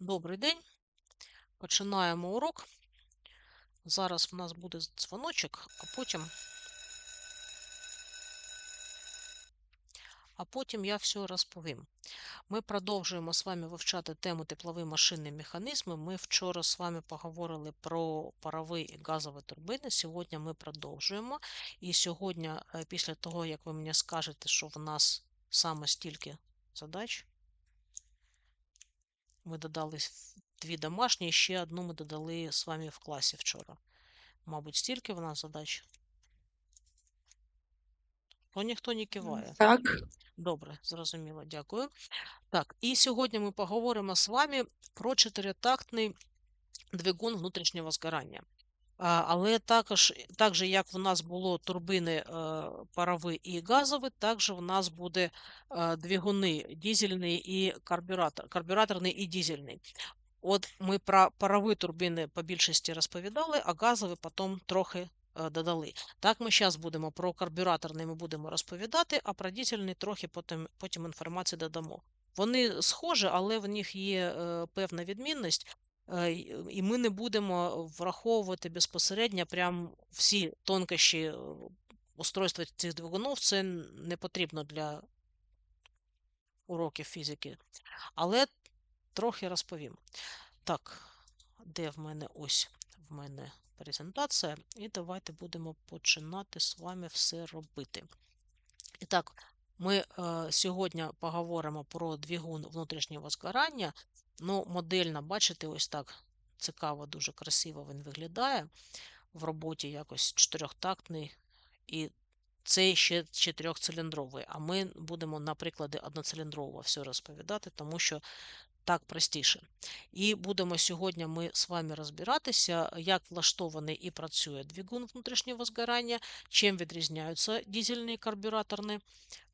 Добрий день. Починаємо урок. Зараз в нас буде дзвоночок, а потім, а потім я все розповім. Ми продовжуємо з вами вивчати тему теплові машинні механізми. Ми вчора з вами поговорили про парові і газові турбини. Сьогодні ми продовжуємо. І сьогодні, е, після того, як ви мені скажете, що в нас саме стільки задач, ми додали дві домашні, і ще одну ми додали з вами в класі вчора. Мабуть, стільки в нас задач. То ніхто не киває. Так, Добре, зрозуміло, дякую. Так, і сьогодні ми поговоримо з вами про чотиритактний двигун внутрішнього згорання. Але також, так як в нас було турбини е, і газові, також в нас буде е, двигуни дизельний і карбюратор, карбюраторний і дизельний. От ми про парові турбіни по більшості розповідали, а газові потім трохи е, додали. Так, ми зараз будемо про карбюраторний ми будемо розповідати, а про дизельний трохи потім, потім інформації додамо. Вони схожі, але в них є е, певна відмінність, і ми не будемо враховувати безпосередньо прям всі тонкощі е, устройства цих двигунів. Це не потрібно для уроків фізики. Але трохи розповім. Так, де в мене ось в мене презентація, і давайте будемо починати з вами все робити. І так, ми е, сьогодні поговоримо про двигун внутрішнього згорання. Ну, модельно, бачите, ось так цікаво, дуже красиво він виглядає. В роботі якось чотирьохтактний, і цей ще чотирьохциліндровий. А ми будемо на прикладі одноциліндрового все розповідати, тому що так простіше. І будемо сьогодні ми з вами розбиратися, як влаштований і працює двигун внутрішнього згорання, чим відрізняються дизельні карбюраторні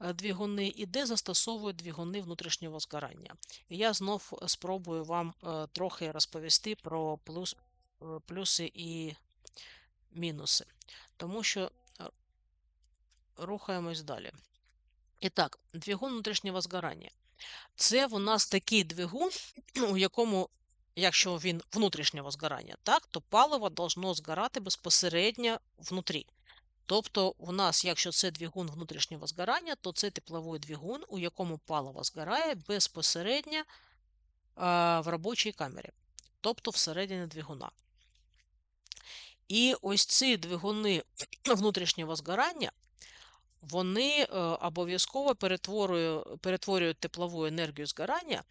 е, двигуни і де застосовують двигуни внутрішнього згорання. І я знов спробую вам е, трохи розповісти про плюс, е, плюси і мінуси, тому що рухаємось далі. І так, двигун внутрішнього згорання. Це у нас такий двигун, у якому, якщо він внутрішнього згорання, так, то паливо должно згорати безпосередньо внутрі. Тобто, у нас, якщо це двигун внутрішнього згорання, то це тепловий двигун, у якому паливо згорає безпосередньо в робочій камері, тобто всередині двигуна. І ось ці двигуни внутрішнього згорання, вони е, обов'язково перетворюють, теплову енергію згорання е,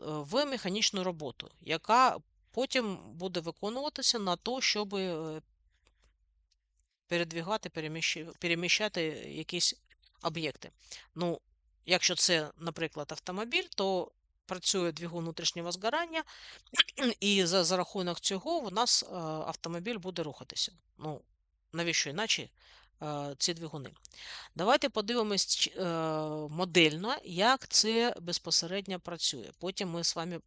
в механічну роботу, яка потім буде виконуватися на то, щоб е, передвігати, переміщати якісь об'єкти. Ну, якщо це, наприклад, автомобіль, то працює двигун внутрішнього згорання, і за, за рахунок цього у нас автомобіль буде рухатися. Ну, навіщо іначе ці двигуни? Давайте подивимось е, модельно, як це безпосередньо працює. Потім ми з вами.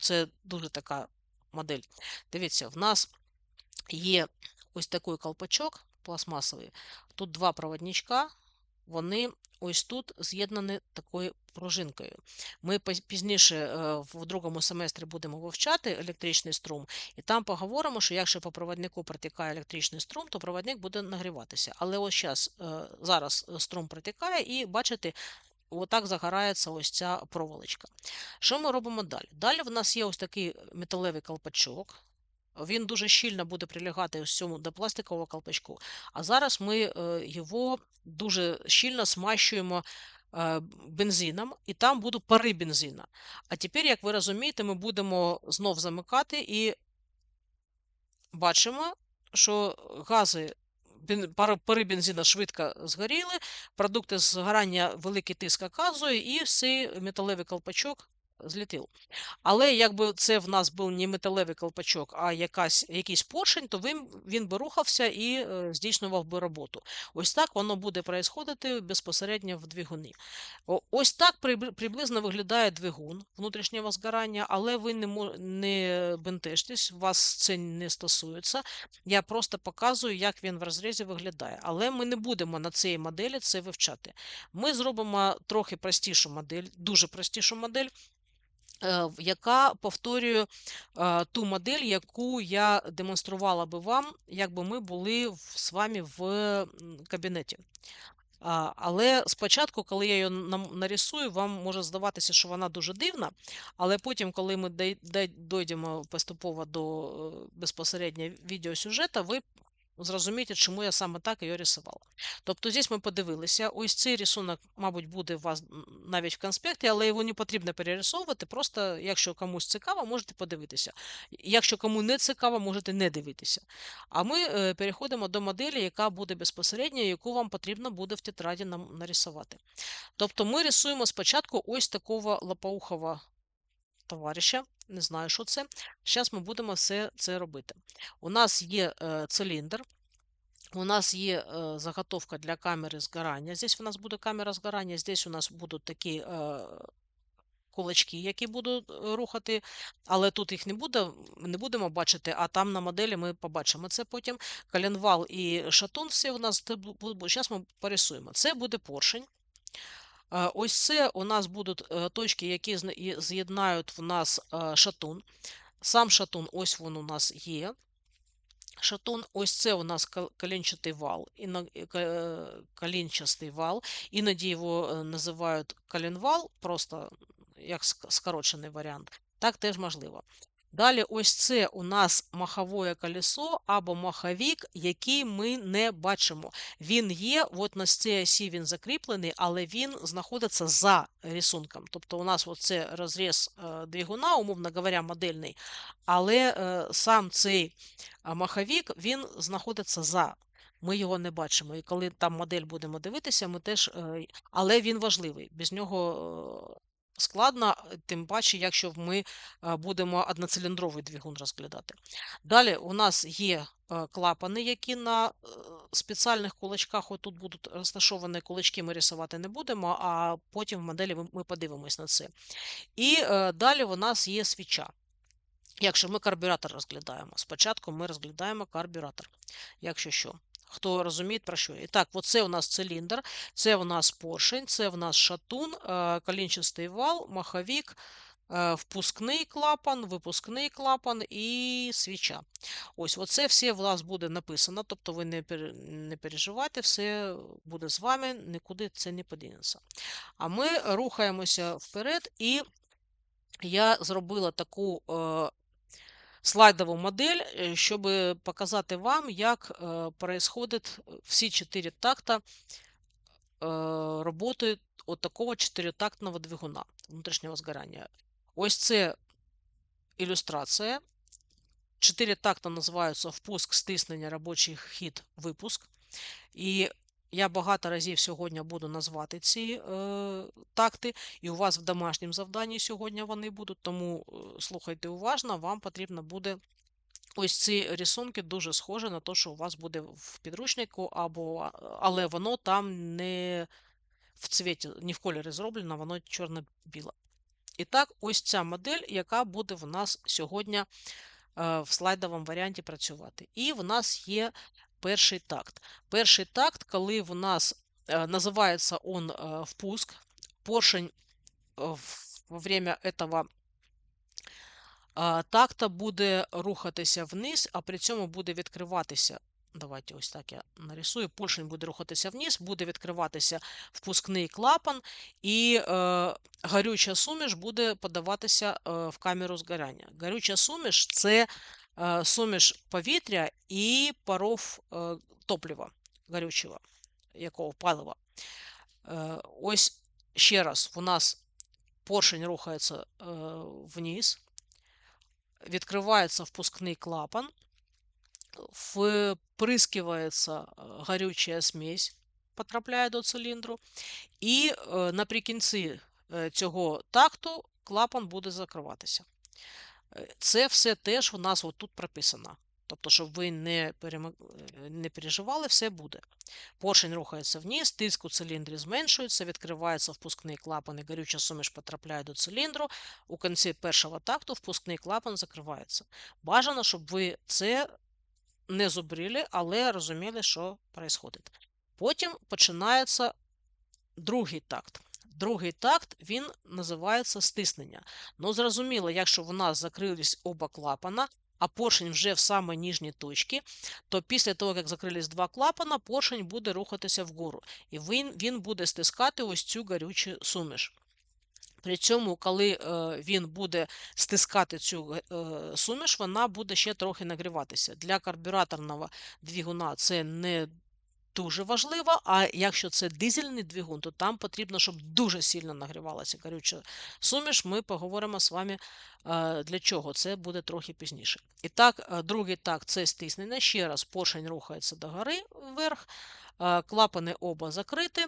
Це дуже така модель. Дивіться, в нас є ось такий колпачок пластмасовий. Тут два проводничка, вони ось тут з'єднані такою пружинкою. Ми пізніше е, в другому семестрі будемо вивчати електричний струм, і там поговоримо, що якщо по проводнику протікає електричний струм, то проводник буде нагріватися. Але ось е, зараз е, струм протікає, і бачите, отак загорається ось ця проволочка. Що ми робимо далі? Далі в нас є ось такий металевий колпачок. Він дуже щільно буде прилягати ось цьому до пластикового колпачку. А зараз ми е, його дуже щільно смащуємо е, бензином, і там будуть пари бензина. А тепер, як ви розумієте, ми будемо знов замикати і бачимо, що гази. пари- бензина швидко згоріли, продукти згорання великий тиск оказує, і цей металевий колпачок злетів. Але якби це в нас був не металевий колпачок, а якась, якийсь поршень, то він, він би рухався і е, здійснював би роботу. Ось так воно буде происходити безпосередньо в двигуні. Ось так прибли- приблизно виглядає двигун внутрішнього згорання, але ви не, не бентежтесь, вас це не стосується. Я просто показую, як він в розрізі виглядає. Але ми не будемо на цій моделі це вивчати. Ми зробимо трохи простішу модель, дуже простішу модель. Е, яка повторює е, ту модель, яку я демонструвала би вам, якби ми були з вами в кабінеті. Але спочатку, коли я її нарисую, вам може здаватися, що вона дуже дивна, але потім, коли ми дой- поступово до е, безпосередньо відеосюжета, ви зрозумієте, чому я саме так її рисувала. Тобто здесь ми подивилися, ось цей рисунок, мабуть, буде у вас навіть в конспекті, але його не потрібно перерисовувати. Просто, якщо комусь цікаво, можете подивитися. Якщо кому не цікаво, можете не дивитися. А ми е, переходимо до моделі, яка буде безпосередньо, яку вам потрібно буде в тетраді нам нарисувати. Тобто ми рисуємо спочатку ось такого лопоухого товариша. Не знаю, що це. Зараз ми будемо все це робити. У нас є е, циліндр. У нас є е, заготовка для камери згорання. Здесь у нас буде камера згорання, здесь у нас будуть такі е, кулачки, які будуть рухати, але тут їх не буде, не будемо бачити, а там на моделі ми побачимо це потім. Коленвал і шатун всі у нас Зараз ми порисуємо. Це буде поршень. Ось це у нас будуть е, точки, які з'єднають в нас е, шатун. Сам шатун, ось він у нас є. Шатун, ось це у нас кол- колінчатий вал, іно- е, колінчастий вал. Іноді його називають коленвал, просто як скорочений варіант. Так теж можливо. Далі, ось це у нас махове колесо або маховік, який ми не бачимо. Він є, от на цій осі він закріплений, але він знаходиться за рисунком. Тобто у нас це розріз е, двигуна, умовно говоря, модельний, але е, сам цей маховік він знаходиться за. Ми його не бачимо. І коли там модель будемо дивитися, ми теж. е, Але він важливий. Без нього складно, тим паче, якщо ми будемо одноциліндровий двигун розглядати. Далі у нас є клапани, які на е, спеціальних кулачках отут будуть розташовані кулачки, ми рисувати не будемо, а потім в моделі ми- ми подивимось на це. І е, далі у нас є свіча. Якщо ми карбюратор розглядаємо, спочатку ми розглядаємо карбюратор, якщо що. Хто розуміє, про що. І так, оце у нас циліндр, це у нас поршень, це у нас шатун, е, колінчастий вал, маховік, е, впускний клапан, випускний клапан і свіча. Ось, оце все в нас буде написано, тобто ви не не переживайте, все буде з вами, нікуди це не подінеться. А ми рухаємося вперед, і я зробила таку е, слайдову модель, щоб показати вам, як е, происходит е, всі чотири такта роботи от такого чотиритактного двигуна внутрішнього згорання. Ось це ілюстрація. Чотири такта називаються впуск, стиснення, робочий хід, випуск. І я багато разів сьогодні буду назвати ці е, такти, і у вас в домашньому завданні сьогодні вони будуть, тому е, слухайте уважно, вам потрібно буде. Ось ці рисунки дуже схожі на те, що у вас буде в підручнику, або, але воно там не в цвіті, не в кольорі зроблено, воно чорно-біле. І так, ось ця модель, яка буде в нас сьогодні е, в слайдовому варіанті працювати. І в нас є перший такт. Перший такт, коли в нас е, називається он е, впуск, поршень е, во время этого такта буде рухатися вниз, а при цьому буде відкриватися. Давайте ось так я нарисую. Поршень буде рухатися вниз, буде відкриватися впускний клапан, і е, гарюча суміш буде подаватися в камеру згоряння. Гарюча суміш це суміш повітря і паров е, топлива гарючого, якого палива. Е, ось ще раз, у нас поршень рухається вниз відкривається впускний клапан, вприскивається е, горюча смесь, потрапляє до циліндру, і е, наприкінці е, цього такту клапан буде закриватися. Е, Це все теж у нас отут прописано. Тобто, щоб ви не перем- е, не переживали, все буде. Поршень рухається вниз, тиск у циліндрі зменшується, відкривається впускний клапан і горюча суміш потрапляє до циліндру. У кінці першого такту впускний клапан закривається. Бажано, щоб ви це не зубрили, але розуміли, що відбувається. Потім починається другий такт. Другий такт він називається стиснення. Ну, зрозуміло, якщо в нас закрились оба клапана, а поршень вже в саме ніжній точці, то після того, як закрились два клапана, поршень буде рухатися вгору. І він, він буде стискати ось цю гарючу суміш. При цьому, коли е, він буде стискати цю е, суміш, вона буде ще трохи нагріватися. Для карбюраторного двигуна це не дуже важливо, а якщо це дизельний двигун, то там потрібно, щоб дуже сильно нагрівалася горюча суміш. Ми поговоримо з вами е, для чого. Це буде трохи пізніше. І так, е, другий так, це стиснення. Ще раз поршень рухається догори вверх, е, клапани оба закриті,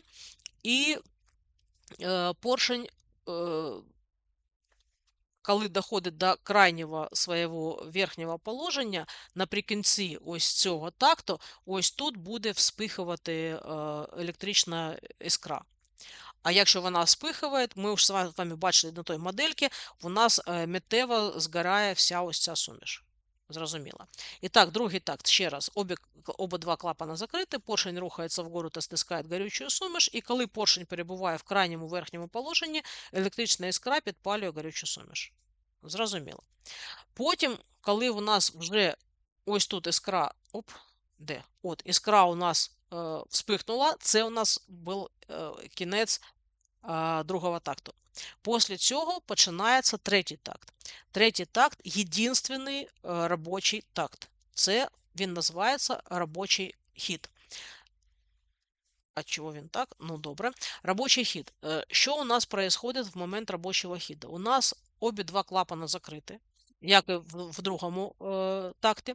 і поршень коли доходить до крайнього свого верхнього положення, наприкінці ось цього такту, ось тут буде вспихувати електрична іскра. А якщо вона вспихує, ми вже з вами бачили на той модельці, у нас миттєво згорає вся ось ця суміш. Зрозуміло. І так, другий такт. Ще раз, обі, оба два клапана закриті, поршень рухається вгору та стискає горючу суміш, і коли поршень перебуває в крайньому верхньому положенні, електрична іскра підпалює горючу суміш. Зрозуміло. Потім, коли у нас вже ось тут іскра, оп, де? От, іскра у нас е, вспихнула, це у нас був е, кінець другого такту. Після цього починається третій такт. Третій такт єдинственний е, робочий такт. Це він називається робочий хід. А чого він так? Ну, добре. Робочий хід. Е, що у нас происходит в момент робочого хіду? У нас обі два клапани закриті, як і в другому е, такті.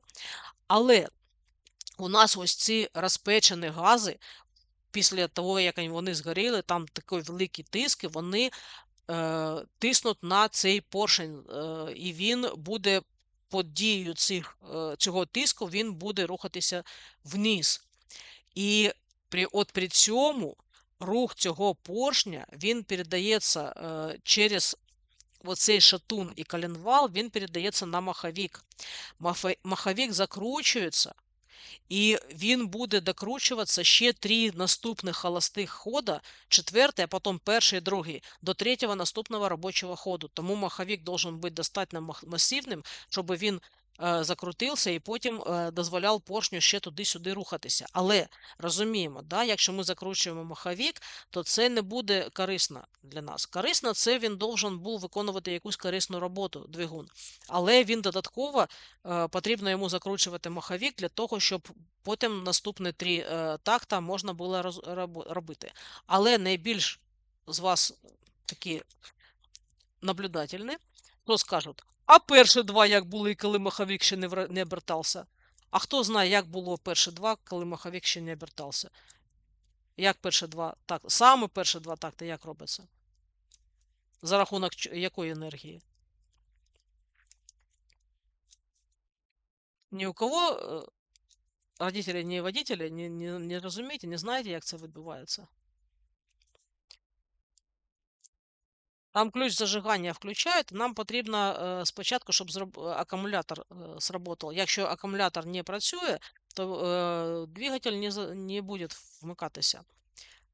Але у нас ось ці розпечені гази, після того, як вони згоріли, там такий великий тиск, вони е, тиснуть на цей поршень, е, і він буде під дією цих, е, цього тиску, він буде рухатися вниз. І при, от при цьому рух цього поршня він передається е, через оцей шатун і коленвал, він передається на маховик. Маховик закручується, і він буде докручуватися ще три наступних холостих хода, четвертий, а потім перший другий, до третього наступного робочого ходу. Тому маховик должен бути достатньо масивним, щоб він закрутився і потім е, дозволяв поршню ще туди-сюди рухатися. Але розуміємо, да, якщо ми закручуємо маховік, то це не буде корисно для нас. Корисно, це він должен був виконувати якусь корисну роботу, двигун. Але він додатково е, потрібно йому закручувати маховік для того, щоб потім наступні три такта можна було робити. Але найбільш з вас такі наблюдательні, то скажуть, а перші два як були, коли маховик ще не обертався? А хто знає, як було перші два, коли маховик ще не обертався? Як перші два так, саме перші два такти як робиться? За рахунок якої енергії? Ні у кого э, родителі, ні водителі не розумієте, не знаєте, як це відбувається? Там ключ зажигання включають, нам потрібно е, спочатку, щоб акумулятор е, сработав. Якщо акумулятор не працює, то двигатель не буде вмикатися.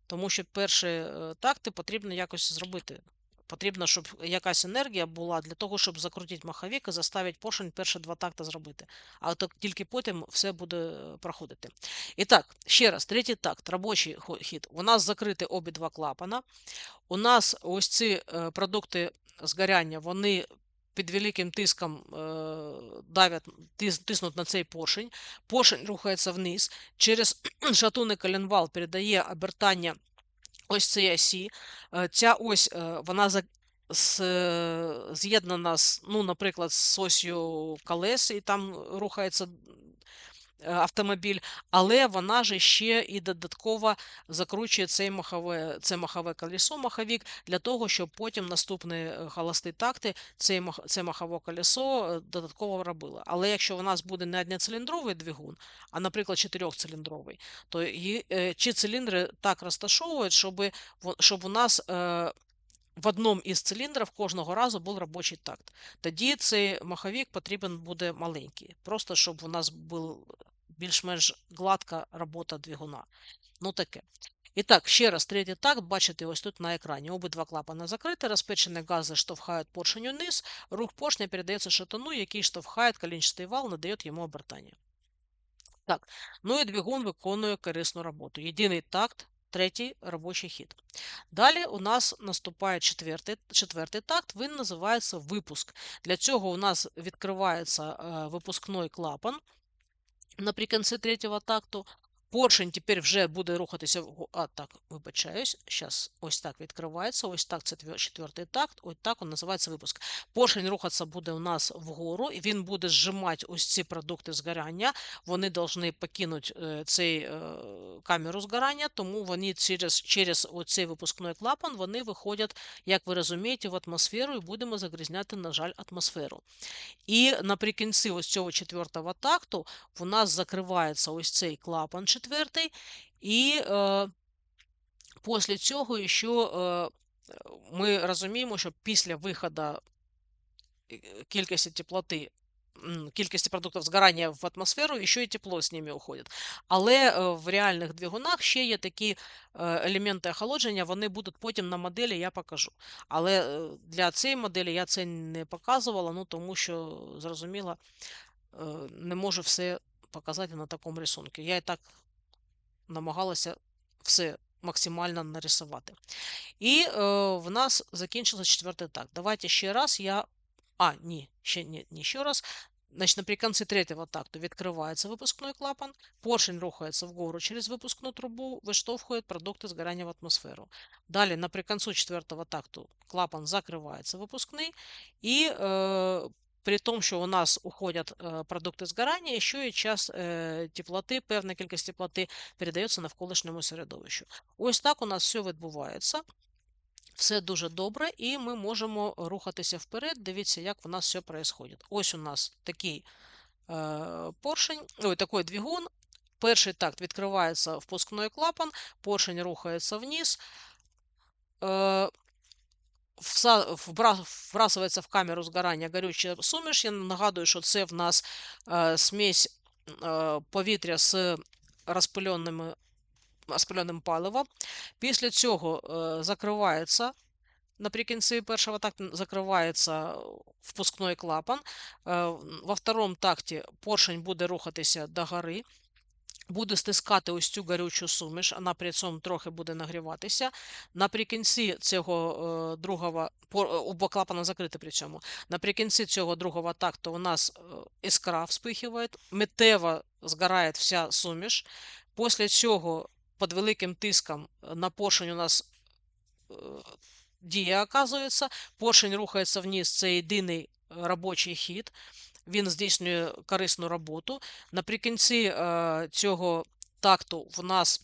Тому що перші такти потрібно якось зробити. Потрібно, щоб якась енергія була для того, щоб закрутити маховик і заставити поршень перші два такти зробити. А то тільки потім все буде е, проходити. І так, ще раз, третій такт, робочий хід. У нас закриті обидва клапана. У нас ось ці е, продукти згоряння, вони під великим тиском е, давять, тиснуть на цей поршень. Поршень рухається вниз. Через шатунний коленвал передає обертання ось цієї осі. Е, ця ось вона з'єднана, ну, наприклад, з осью колес, і там рухається Е, автомобіль, але вона ж ще і додатково закручує цей махове, це махове колесо, маховік, для того, щоб потім наступні е, холості такти це, це махове колесо е, додатково робило. Але якщо у нас буде не одноциліндровий двигун, а, наприклад, чотирьохциліндровий, то і, ці циліндри так розташовують, щоб, щоб у нас в одному із циліндрів кожного разу був робочий такт. Тоді цей маховик потрібен буде маленький, просто щоб у нас був більш-менш гладка робота двигуна. Ну таке. І так, ще раз, третій такт, бачите, ось тут на екрані. Обидва клапани закриті, розпечені гази штовхають поршень униз, рух поршня передається шатуну, який штовхає коленчатий вал, надає йому обертання. Так, ну і двигун виконує корисну роботу. Єдиний такт, третій робочий хід. Далі у нас наступає четвертий, четвертий такт, він називається випуск. Для цього у нас відкривається е, випускний клапан наприкінці третього такту. Поршень тепер вже буде рухатися. А, так, вибачаюсь. Зараз ось так відкривається. Ось так це четвертий такт. Ось так він називається випуск. Поршень рухатися буде у нас вгору, і він буде зжимати ось ці продукти згоряння. Вони повинні покинути е, цей е, камеру згорання, тому вони через, через оцей випускний клапан вони виходять, як ви розумієте, в атмосферу і будемо загрізняти, на жаль, атмосферу. І наприкінці ось цього четвертого такту у нас закривається ось цей клапан четвертий, і е, після цього ще е, ми розуміємо, що після виходу е, кількості теплоти, кількості продуктів згорання в атмосферу, ще й тепло з ними уходить. Але в реальних двигунах ще є такі елементи охолодження, вони будуть потім на моделі, я покажу. Але для цієї моделі я це не показувала, ну тому що зрозуміло, не можу все показати на такому рисунку. Я і так намагалася все максимально нарисувати. І е, в нас закінчився четвертий такт. Давайте ще раз я. А, ні, ще ні, ні ще раз. Значить, наприкінці третього такту відкривається випускний клапан, поршень рухається вгору через випускну трубу, виштовхує продукти згорання в атмосферу. Далі, наприкінці четвертого такту, клапан закривається випускний, і е, при тому, що у нас уходять е, продукти згорання, ще і час е, теплоти, певна кількість теплоти передається навколишньому середовищу. Ось так у нас все відбувається. Все дуже добре, і ми можемо рухатися вперед. Дивіться, як у нас все відбувається. Ось у нас такий е, поршень, ой, такий двигун. Перший такт відкривається впускний клапан, поршень рухається вниз, вбрасується в камеру згорання горюча суміш. Я нагадую, що це в нас е, смесь е, повітря з розпиленим паливом. Після цього е, закривається наприкінці першого такту закривається впускний клапан. Во второму такті поршень буде рухатися до гори. Буде стискати ось цю гарючу суміш, вона при цьому трохи буде нагріватися. Наприкінці цього е, другого е, оба клапана закриті при цьому. Наприкінці цього другого такту у нас е, іскра вспихиває, миттєво згорає вся суміш. Після цього під великим тиском е, на поршень у нас е, дія оказується. Поршень рухається вниз, це єдиний е, робочий хід. Він здійснює корисну роботу. Наприкінці е, цього такту в нас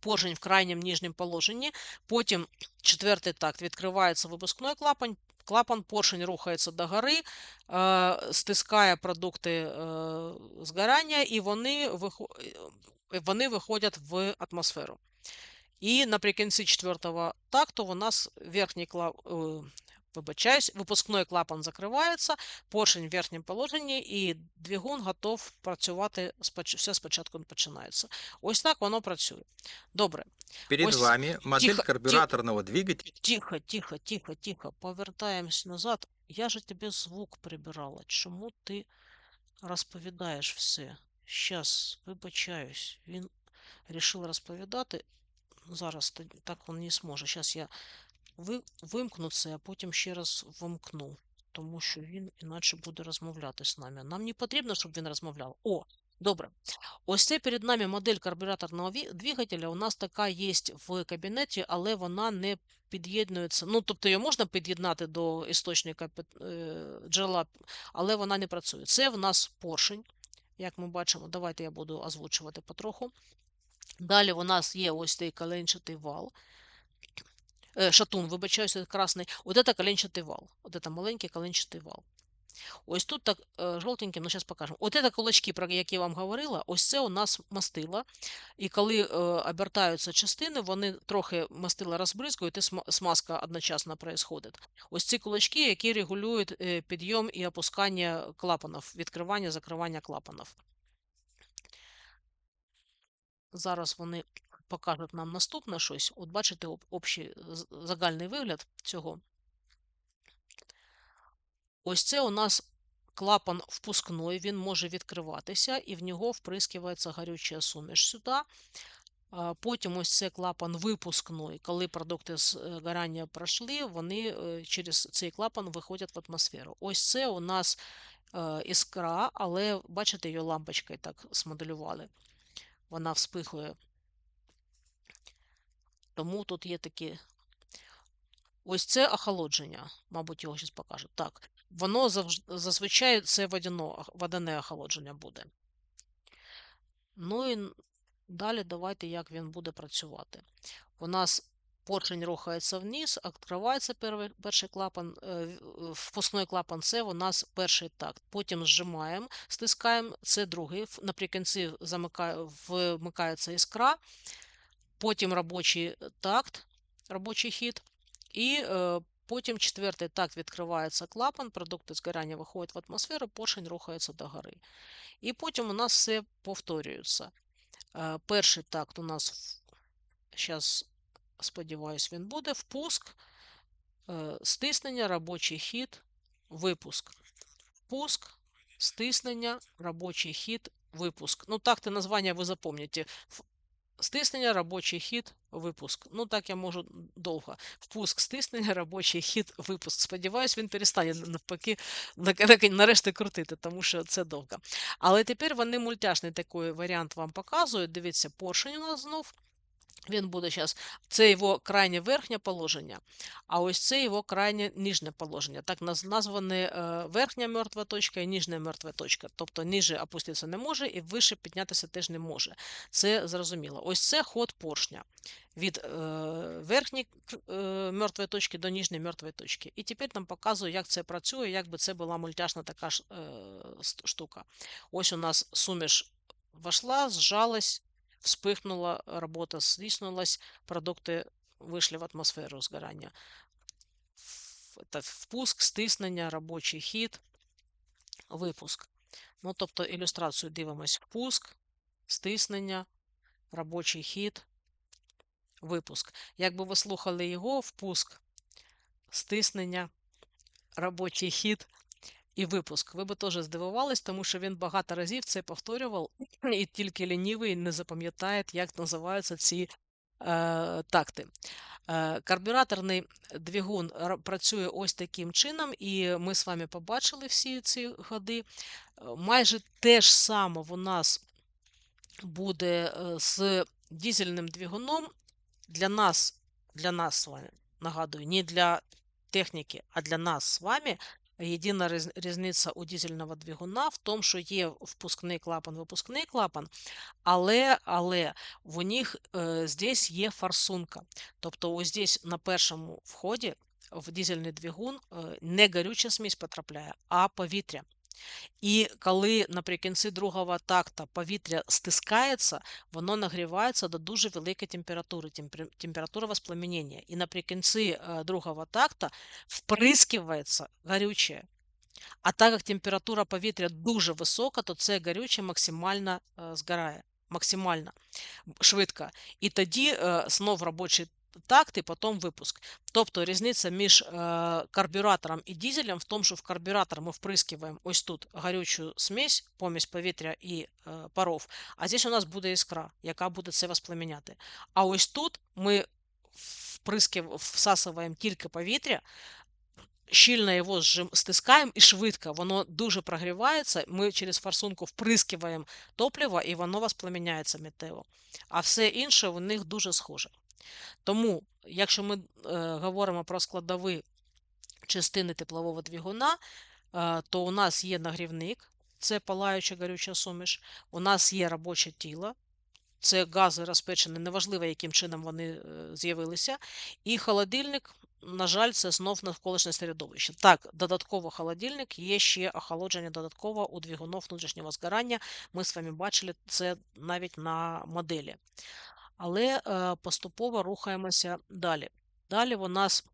поршень в крайнім нижньому положенні. Потім четвертий такт відкривається випускний клапан. Клапан поршень рухається до гори, е, стискає продукти е, згорання, і вони, вони виходять в атмосферу. І наприкінці четвертого такту у нас верхній вибачаюсь, випускний клапан закривається, поршень в верхньому положенні, і двигун готов працювати. Все спочатку починається. Ось так воно працює. Добре. Перед Ось вами модель тихо, карбюраторного двигателя. Тихо, тихо, тихо, тихо. Повертаємось назад. Я же тобі звук прибирала. Чому ти розповідаєш все? Щас, вибачаюсь. Він рішив розповідати. Зараз так він не зможе. Зараз я вимкну це, а потім ще раз вимкну. Тому що він іначе буде розмовляти з нами. Нам не потрібно, щоб він розмовляв. О, добре. Ось це перед нами модель карбюраторного двигателя. У нас така є в кабінеті, але вона не під'єднується. Ну, тобто її можна під'єднати до істочника е, джерела, але вона не працює. Це в нас поршень, як ми бачимо. Давайте я буду озвучувати потроху. Далі у нас є ось цей коленчатий вал. Е, шатун, вибачаюся, красний. От це коленчатий вал. От це маленький коленчатий вал. Ось тут так е, жовтеньким, ну зараз покажемо. От це кулачки, про які я вам говорила, ось це у нас мастила. І коли е, обертаються частини, вони трохи мастила розбризкують, і смазка одночасно происходить. Ось ці кулачки, які регулюють підйом і опускання клапанів, відкривання, закривання клапанів. Зараз вони покажуть нам наступне щось. От бачите, общий загальний вигляд цього. Ось це у нас клапан впускной, він може відкриватися, і в нього вприскивається горюча суміш сюди. Потім ось це клапан випускної. Коли продукти згорання е, пройшли, вони е, через цей клапан виходять в атмосферу. Ось це у нас е, іскра, але бачите, її лампочкою так смоделювали. Вона вспихує. Тому тут є такі. Ось це охолодження, мабуть, його зараз покажуть. Так, воно зазвичай це водяно, водяне охолодження буде. Ну і Далі давайте, як він буде працювати. У нас поршень рухається вниз, відкривається перший клапан, е, впускний клапан це у нас перший такт. Потім зжимаємо, стискаємо, це другий. Наприкінці вмикається іскра, потім робочий такт, робочий хід. І е, потім четвертий такт відкривається клапан, продукти згорання виходять в атмосферу, поршень рухається догори. І потім у нас все повторюється. Е, перший такт у нас, зараз, сподіваюсь, він буде впуск, е, стиснення, робочий хід, випуск. Впуск, стиснення, робочий хід, випуск. Ну, так, названня ви запам'ятаєте. Стиснення, робочий хід, випуск. Ну, так я можу довго. Впуск, стиснення, робочий хід, випуск. Сподіваюсь, він перестане навпаки нарешті крутити, тому що це довго. Але тепер вони мультяшний такий варіант вам показують. Дивіться, поршень у нас знов. Він буде зараз, це його крайнє верхнє положення, а ось це його крайнє ніжне положення. Так назване е, верхня мертва точка і ніжня мертва точка. Тобто ніже опуститися не може і вище піднятися теж не може. Це зрозуміло. Ось це ход поршня від е, верхньої е, мертвої точки до ніжньої мертвої точки. І тепер нам показую, як це працює, як би це була мультяшна така ж штука. Ось у нас суміш вошла, зжалась вспыхнула работа, свистнулась, продукти вийшли в атмосферу згорання. Це впуск, стиснення, робочий хід, випуск. Ну, Тобто ілюстрацію дивимось впуск, стиснення, робочий хід, випуск. Якби ви слухали його, впуск, стиснення, робочий хід, і випуск. Ви би теж здивувались, тому що він багато разів це повторював, і тільки лінівий не запам'ятає, як називаються ці е, такти. Е, Карбюраторний двигун працює ось таким чином, і ми з вами побачили всі ці ходи. Е, майже те ж саме у нас буде е, з дізельним двигуном. Для нас, для нас з вами, нагадую, не для техніки, а для нас з вами Єдина різниця у дізельного двигуна в тому, що є впускний клапан, випускний клапан, але але в них е, здесь є форсунка. Тобто, ось здесь на першому вході в дізельний двигун е, не горюча смісь потрапляє, а повітря. І коли наприкінці другого такта повітря стискається, воно нагрівається до дуже великої температури, температура воспламенення. І наприкінці е, другого такта вприскивається горюче. А так як температура повітря дуже висока, то це горюче максимально е, згорає, максимально швидко. І тоді е, знов робочий такт і потім випуск. Тобто різниця між е, карбюратором і дізелем в тому, що в карбюратор ми вприскиваємо ось тут гарючу смесь, помість повітря і е, паров, а здесь у нас буде іскра, яка буде це воспламеняти. А ось тут ми вприскив, всасуємо тільки повітря, щільно його стискаємо і швидко, воно дуже прогрівається, ми через форсунку вприскиваємо топливо і воно воспламеняється миттєво. А все інше у них дуже схоже. Тому, якщо ми е, говоримо про складові частини теплового двигуна, е, то у нас є нагрівник, це палаюча горюча суміш, у нас є робоче тіло, це гази розпечені, неважливо, яким чином вони е, з'явилися. І холодильник, на жаль, це знов навколишнє середовище. Так, додатково холодильник, є ще охолодження додатково у двигунов внутрішнього згорання. Ми з вами бачили це навіть на моделі але е, поступово рухаємося далі. Далі у нас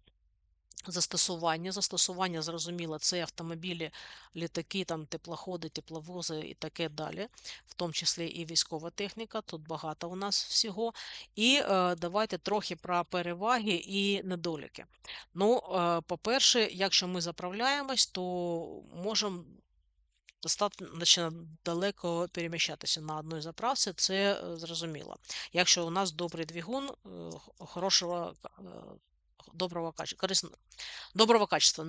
Застосування. Застосування, зрозуміло, це автомобілі, літаки, там, теплоходи, тепловози і таке далі, в тому числі і військова техніка. Тут багато у нас всього. І е, давайте трохи про переваги і недоліки. Ну, е, по-перше, якщо ми заправляємось, то можемо достатньо далеко переміщатися на одній заправці, це е, зрозуміло. Якщо у нас добрий двигун, е, хорошого, е, доброго качества, корисно, доброго качества,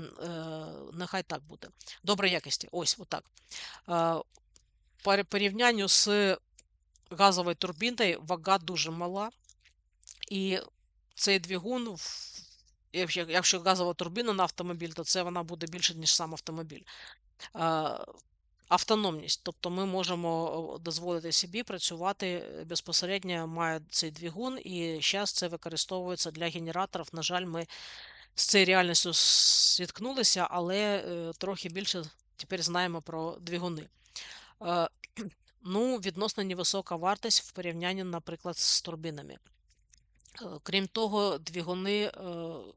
нехай так буде. Доброї якості. Ось, отак. По порівнянню з газовою турбіною вага дуже мала. І цей двигун, якщо, якщо газова турбіна на автомобіль, то це вона буде більше, ніж сам автомобіль. Е, Автономність, тобто ми можемо дозволити собі працювати е, безпосередньо має цей двигун, і зараз це використовується для генераторів. На жаль, ми з цією реальністю зіткнулися, але е, трохи більше тепер знаємо про двигуни. Е, Ну, відносно невисока вартість в порівнянні, наприклад, з турбінами. Е, Крім того, двигуни е,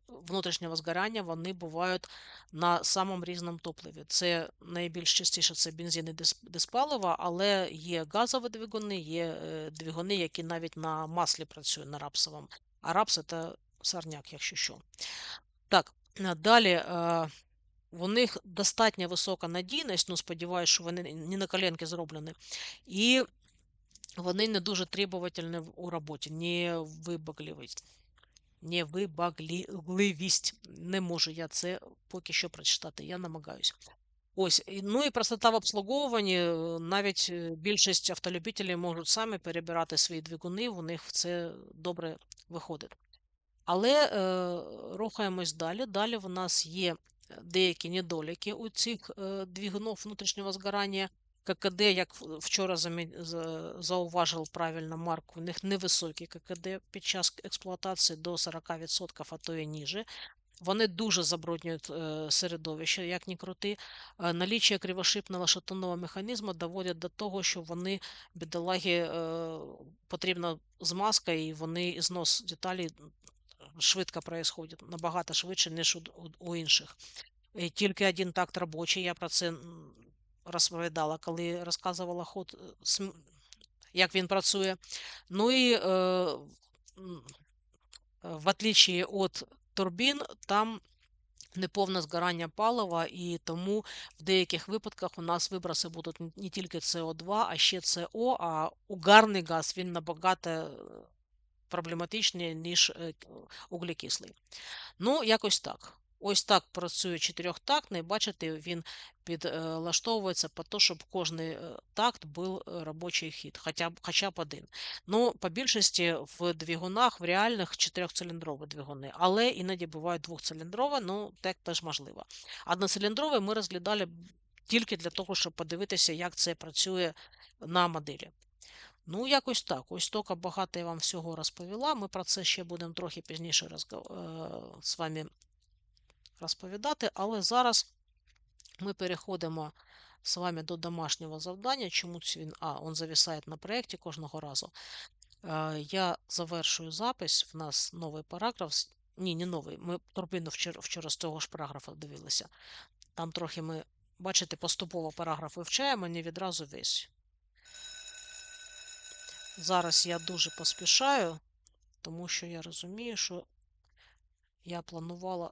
внутрішнього згорання вони бувають на самому різному топливі. Це найбільш частіше це бензин і дис- диспалива, але є газові двигуни, є е, двигуни, які навіть на маслі працюють на рапсовому. А рапс це сорняк, якщо що. Так, далі. У них достатньо висока надійність, ну сподіваюся, що вони не на коленки зроблені. І вони не дуже требовательні у роботі, не вибагливість. Невибагливість. Не можу я це поки що прочитати, я намагаюсь. Ось, ну і простота в обслуговуванні. е, Навіть е, більшість автолюбителів можуть самі перебирати свої двигуни, у них це добре виходить. Але е, рухаємось далі. Далі в нас є е, деякі недоліки у цих е, двигунів внутрішнього згорання. ККД, як вчора зауважив правильно Марк, у них невисокі ККД під час експлуатації до 40%, а то і ніже. Вони дуже забруднюють е, середовище, як ні крути. Е, Наліччя кривошипного шатунного механізму доводять до того, що вони, бідолаги, е, потрібна змазка, і вони знос деталей швидко происходит, набагато швидше, ніж у, інших. І тільки один такт робочий, я про це розповідала, коли розказувала ход, е, як він працює. Ну і е, в отличие від турбін, там неповне згорання палива, і тому в деяких випадках у нас виброси будуть не- тільки СО2, а ще СО, а угарний газ він набагато е, проблематичний, ніж углекислий. Ну, якось так. Ось так працює чотирьохтактний. Бачите, він підлаштовується по те, щоб кожен е, такт був е, робочий хід, хоча б, хоча б один. Ну, по більшості в двигунах, в реальних чотирьохциліндрові двигуни, але іноді бувають двохциліндрові, ну, так теж можливо. Одноциліндрові ми розглядали тільки для того, щоб подивитися, як це працює на моделі. Ну, якось так. Ось тільки багато я вам всього розповіла. Ми про це ще будемо трохи пізніше розгов... е, з вами розповідати, але зараз ми переходимо з вами до домашнього завдання. Чомусь він, а, він зависає на проєкті кожного разу. Е, Я завершую запис. В нас новий параграф. Ні, не новий. Ми турбину вчора, вчора з того ж параграфа дивилися. Там трохи ми, бачите, поступово параграф вивчаємо, не відразу весь. Зараз я дуже поспішаю, тому що я розумію, що я планувала